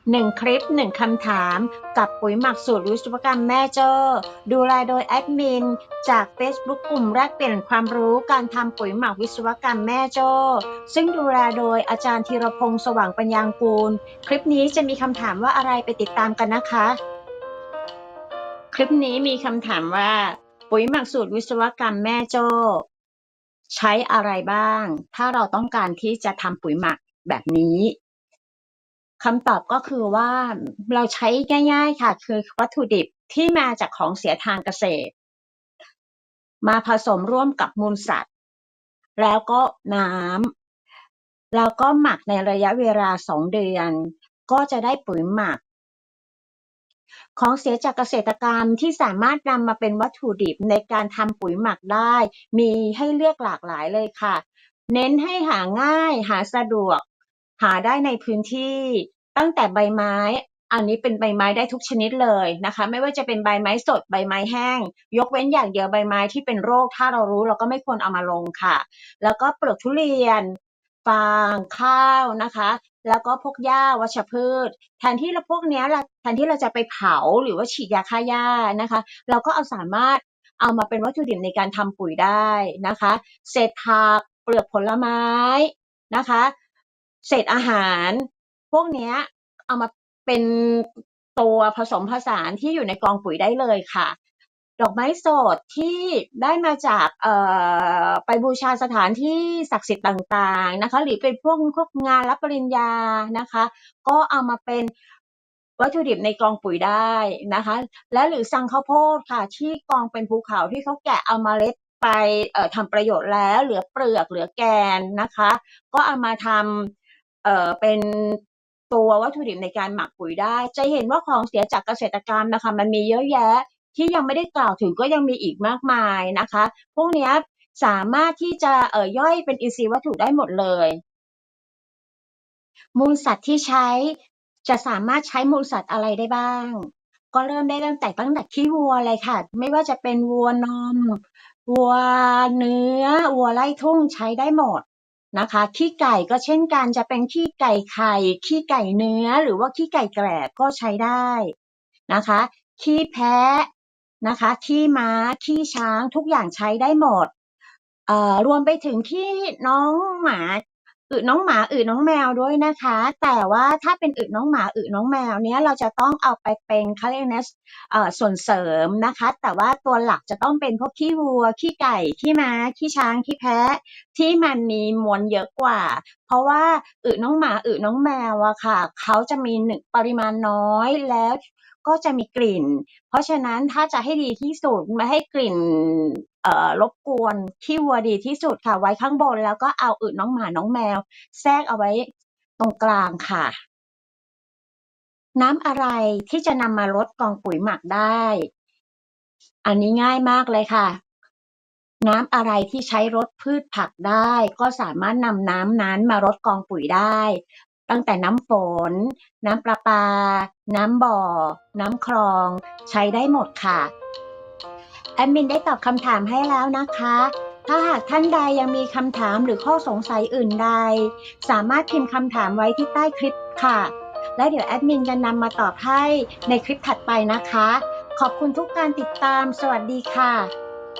1 คลิป 1 คำถาม กับปุ๋ยหมักสูตรวิศวกรรมแม่โจ้ดูแลโดยแอดมิน จาก Facebook กลุ่มแลกเปลี่ยนความรู้การทำปุ๋ยหมักวิศวกรรมแม่โจ้ซึ่งดูแลโดยอาจารย์ธีรพงศ์สว่างปัญญางกูล คลิปนี้จะมีคำถามว่าอะไรไปติดตามกันนะคะ คลิปนี้มีคำถามว่า ปุ๋ยหมักสูตรวิศวกรรมแม่โจ้ใช้อะไรบ้าง ถ้าเราต้องการที่จะทำปุ๋ยหมักแบบนี้ คำตอบก็คือว่าเราใช้ง่าย ๆ ค่ะ คือวัตถุดิบที่มาจากของเสียทางเกษตร มาผสมร่วมกับมูลสัตว์ แล้วก็น้ำแล้วก็หมักในระยะเวลาสองเดือน ก็จะได้ปุ๋ยหมัก ของเสียจากเกษตรกรรมที่สามารถนำมาเป็นวัตถุดิบในการทำปุ๋ยหมักได้ มีให้เลือกหลากหลายเลยค่ะ เน้นให้หาง่าย หาสะดวก หาได้ในพื้นที่ตั้งแต่ใบไม้ อันนี้เป็นใบไม้ได้ทุกชนิดเลยนะคะ ไม่ว่าจะเป็นใบไม้สดใบไม้แห้ง ยกเว้นอย่างเดียวใบไม้ที่เป็นโรค ถ้าเรารู้เราก็ไม่ควรเอามาลงค่ะ แล้วก็เปลือกทุเรียนฟางข้าวนะคะ แล้วก็พวกหญ้าวัชพืช แทนที่เราพวกนี้ยเราแทนที่เราจะไปเผาหรือว่าฉีดยาฆ่าหญ้านะคะ เราก็เอาสามารถเอามาเป็นวัตถุดิบในการทำปุ๋ยได้นะคะ เศษผักเปลือกผลไม้นะคะ เศษอาหาร พวกเนี้ยเอามาเป็นตัวผสมผสานที่อยู่ในกองปุ๋ยได้เลยค่ะ ดอกไม้สดที่ได้มาจากไปบูชาสถานที่ศักดิ์สิทธิ์ต่างๆนะคะ หรือเป็นพวกพวกงานรับปริญญานะคะ ก็เอามาเป็นวัตถุดิบในกองปุ๋ยได้นะคะ และหรือสั่งข้าวโพดค่ะ ที่กองเป็นภูเขาที่เขาแกะเอามาเล็ดไปเอ่อทำประโยชน์แล้ว เหลือเปลือกเหลือแกนนะคะ ก็เอามาทำ เอ่อเป็นตัววัตถุดิบในการหมักปุ๋ยได้ จะเห็นว่าของเสียจากเกษตรกรรมนะคะมันมีเยอะแยะที่ยังไม่ได้กล่าวถึงก็ยังมีอีกมากมายนะคะ พวกนี้สามารถที่จะเอ่อย่อยเป็นอินทรีย์วัตถุได้หมดเลย มูลสัตว์ที่ใช้จะสามารถใช้มูลสัตว์อะไรได้บ้าง ก็เริ่มได้ตั้งแต่ตั้งแต่ขี้วัวเลยค่ะ ไม่ว่าจะเป็นวัวนม วัวเนื้อ วัวไล่ทุ่งใช้ได้หมด นะคะ ขี้ไก่ก็เช่นกันจะเป็นขี้ไก่ไข่ ขี้ไก่เนื้อ หรือว่าขี้ไก่แกรบก็ใช้ได้นะคะ ขี้แพะนะคะ ขี้ม้า ขี้ช้างทุกอย่างใช้ได้หมด เอ่อรวมไปถึงขี้น้องหมา อึน้องหมาอึน้องแมวด้วยนะคะ แต่ว่าถ้าเป็นอึน้องหมาอึน้องแมวเนี้ยเราจะต้องเอาไปเป็นเขาเรนะเอ่อส่วนเสริมนะคะ แต่ว่าตัวหลักจะต้องเป็นพวกขี้วัวขี้ไก่ขี้ม้าขี้ช้างขี้แพะที่มันมีมวลเยอะกว่า เพราะว่าอึน้องหมาอึน้องแมวอะค่ะเขาจะมีหนึ่งปริมาณน้อยแล้วก็จะมีกลิ่น เพราะฉะนั้นถ้าจะให้ดีที่สุดไม่ให้กลิ่น รบกวนขี้วัวดีที่สุดค่ะ ไว้ข้างบนแล้วก็เอาอึน้องหมาน้องแมว แทรกเอาไว้ตรงกลางค่ะ น้ำอะไรที่จะนำมาลดกองปุ๋ยหมักได้ อันนี้ง่ายมากเลยค่ะ น้ำอะไรที่ใช้รดพืชผักได้ ก็สามารถนำน้ำนั้นมารดกองปุ๋ยได้ ตั้งแต่น้ำฝน น้ำประปา น้ำบ่อ น้ำคลอง ใช้ได้หมดค่ะ แอดมินได้ตอบคำถามให้แล้วนะคะ ถ้าหากท่านใดยังมีคำถามหรือข้อสงสัยอื่นใด สามารถพิมพ์คำถามไว้ที่ใต้คลิปค่ะ และเดี๋ยวแอดมินจะนำมาตอบให้ในคลิปถัดไปนะคะ ขอบคุณทุกการติดตาม สวัสดีค่ะ